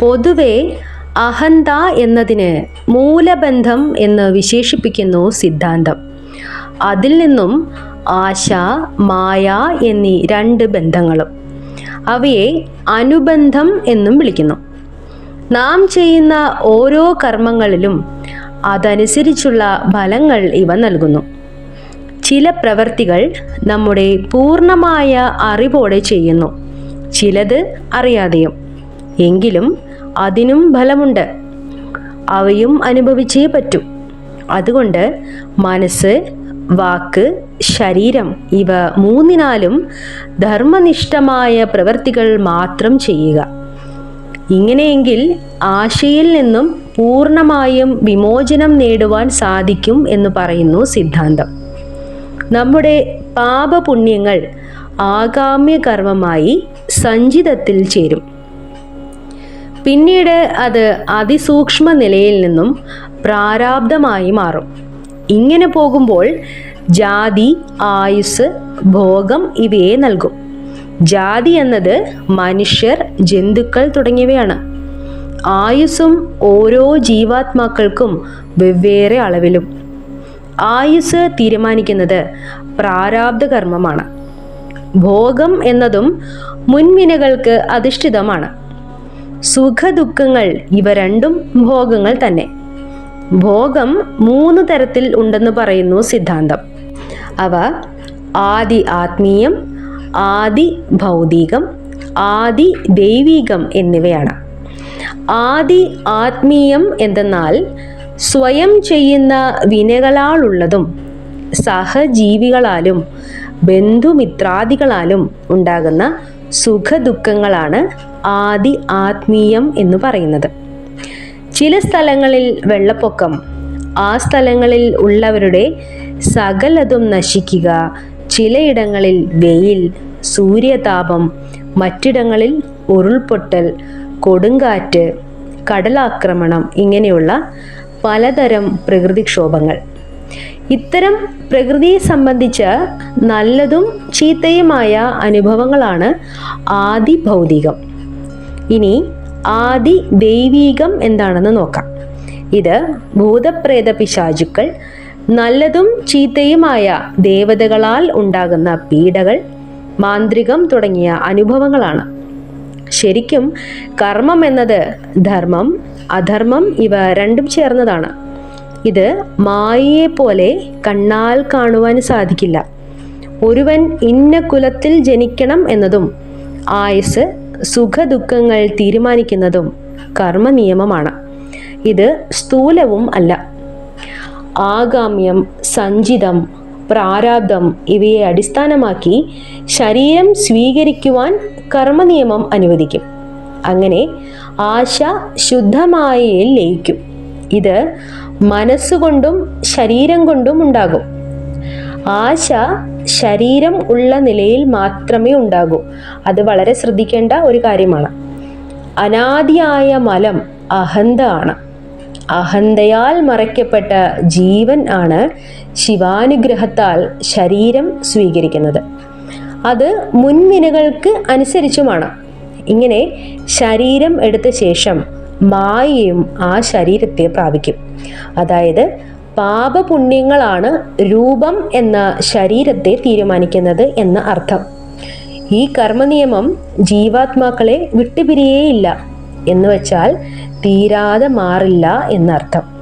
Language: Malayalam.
പൊതുവെ അഹന്ത എന്നതിന് മൂലബന്ധം എന്ന് വിശേഷിപ്പിക്കുന്നു സിദ്ധാന്തം. അതിൽ നിന്നും ആശ മായ എന്നീ രണ്ട് ബന്ധങ്ങളും അവയെ അനുബന്ധം എന്നും വിളിക്കുന്നു. നാം ചെയ്യുന്ന ഓരോ കർമ്മങ്ങളിലും അതനുസരിച്ചുള്ള ഫലങ്ങൾ ഇവ നൽകുന്നു. ചില പ്രവർത്തികൾ നമ്മുടെ പൂർണമായ അറിവോടെ ചെയ്യുന്നു. ചിലത് അറിയാതെയും. എങ്കിലും അതിനും ഫലമുണ്ട്. അവയും അനുഭവിച്ചേ പറ്റൂ. അതുകൊണ്ട് മനസ്സ് വാക്ക് ശരീരം ഇവ മൂന്നിനാലും ധർമ്മനിഷ്ഠമായ പ്രവൃത്തികൾ മാത്രം ചെയ്യുക. ഇങ്ങനെയെങ്കിൽ ആശയിൽ നിന്നും പൂർണമായും വിമോചനം നേടുവാൻ സാധിക്കും എന്ന് പറയുന്നു സിദ്ധാന്തം. നമ്മുടെ പാപപുണ്യങ്ങൾ ആഗാമ്യ കർമ്മമായി സഞ്ചിതത്തിൽ ചേരും. പിന്നീട് അത് അതിസൂക്ഷ്മ നിലയിൽ നിന്നും പ്രാരാബ്ധമായി മാറും. ഇങ്ങനെ പോകുമ്പോൾ ജാതി ആയുസ് ഭോഗം ഇവയെ നൽകും. ജാതി എന്നത് മനുഷ്യർ ജന്തുക്കൾ തുടങ്ങിയവയാണ്. ആയുസ്സും ഓരോ ജീവാത്മാക്കൾക്കും വെവ്വേറെ അളവിലും. ആയുസ് തീരുമാനിക്കുന്നത് പ്രാരാബ്ധ കർമ്മമാണ്. ഭോഗം എന്നതും മുൻവിനകൾക്ക് അധിഷ്ഠിതമാണ്. സുഖദുഃഖങ്ങൾ ഇവ രണ്ടും ഭോഗങ്ങൾ തന്നെ. ഭോഗം മൂന്ന് തരത്തിൽ ഉണ്ടെന്ന് പറയുന്നു സിദ്ധാന്തം. അവ ആദി ആത്മീയം ആദി ഭൗതികം ആദി ദൈവീകം എന്നിവയാണ്. ആദി ആത്മീയം എന്തെന്നാൽ സ്വയം ചെയ്യുന്ന വിനകളാളുള്ളതും സഹജീവികളാലും ബന്ധുമിത്രാദികളാലും ഉണ്ടാകുന്ന സുഖദുഃഖങ്ങളാണ് ആദി ആത്മീയം എന്ന് പറയുന്നത്. ചില സ്ഥലങ്ങളിൽ വെള്ളപ്പൊക്കം ആ സ്ഥലങ്ങളിൽ ഉള്ളവരുടെ സകലതും നശിക്കുക ചിലയിടങ്ങളിൽ വെയിൽ സൂര്യതാപം മറ്റിടങ്ങളിൽ ഉരുൾപൊട്ടൽ കൊടുങ്കാറ്റ് കടലാക്രമണം ഇങ്ങനെയുള്ള പലതരം പ്രകൃതിക്ഷോഭങ്ങൾ. ഇത്തരം പ്രകൃതിയെ സംബന്ധിച്ച് നല്ലതും ചീത്തയുമായ അനുഭവങ്ങളാണ് ആദി ഭൗതികം ഇനി ആദി ദൈവീകം എന്താണെന്ന് നോക്കാം. ഇത് ഭൂതപ്രേത പിശാചുക്കൾ നല്ലതും ചീത്തയുമായ ദേവതകളാൽ ഉണ്ടാകുന്ന പീഡകൾ മാന്ത്രികം തുടങ്ങിയ അനുഭവങ്ങളാണ്. ശരിക്കും കർമ്മം എന്നത് ധർമ്മം അധർമ്മം ഇവ രണ്ടും ചേർന്നതാണ്. ഇത് മായയെ പോലെ കണ്ണാൽ കാണുവാൻ സാധിക്കില്ല. ഒരുവൻ ഇന്ന കുലത്തിൽ ജനിക്കണം എന്നതും ആയുസ് സുഖദുഃഖങ്ങൾ തീരുമാനിക്കുന്നതും കർമ്മനിയമമാണ്. ഇത് സ്ഥൂലവും അല്ല. ആഗാമ്യം സഞ്ചിതം പ്രാരാബ്ദം ഇവയെ അടിസ്ഥാനമാക്കി ശരീരം സ്വീകരിക്കുവാൻ കർമ്മനിയമം അനുവദിക്കും. അങ്ങനെ ആശ ശുദ്ധമായയിൽ ലയിക്കും. ഇത് മനസ്സുകൊണ്ടും ശരീരം കൊണ്ടും ഉണ്ടാകും. ആശ ശരീരം ഉള്ള നിലയിൽ മാത്രമേ ഉണ്ടാകൂ. അത് വളരെ ശ്രദ്ധിക്കേണ്ട ഒരു കാര്യമാണ്. അനാദിയായ മലം അഹന്ത ആണ്. അഹന്തയാൽ മറയ്ക്കപ്പെട്ട ജീവൻ ആണ് ശിവാനുഗ്രഹത്താൽ ശരീരം സ്വീകരിക്കുന്നത്. അത് മുൻവിനകൾക്ക് അനുസരിച്ചുമാണ്. ഇങ്ങനെ ശരീരം എടുത്ത ശേഷം മായയും ആ ശരീരത്തെ പ്രാപിക്കും. അതായത് പാപപുണ്യങ്ങളാണ് രൂപം എന്ന ശരീരത്തെ തീരുമാനിക്കുന്നത് എന്ന അർത്ഥം. ഈ കർമ്മനിയമം ജീവാത്മാക്കളെ വിട്ടുപിരിയേയില്ല എന്ന് വെച്ചാൽ തീരാതെ മാറില്ല എന്നർത്ഥം.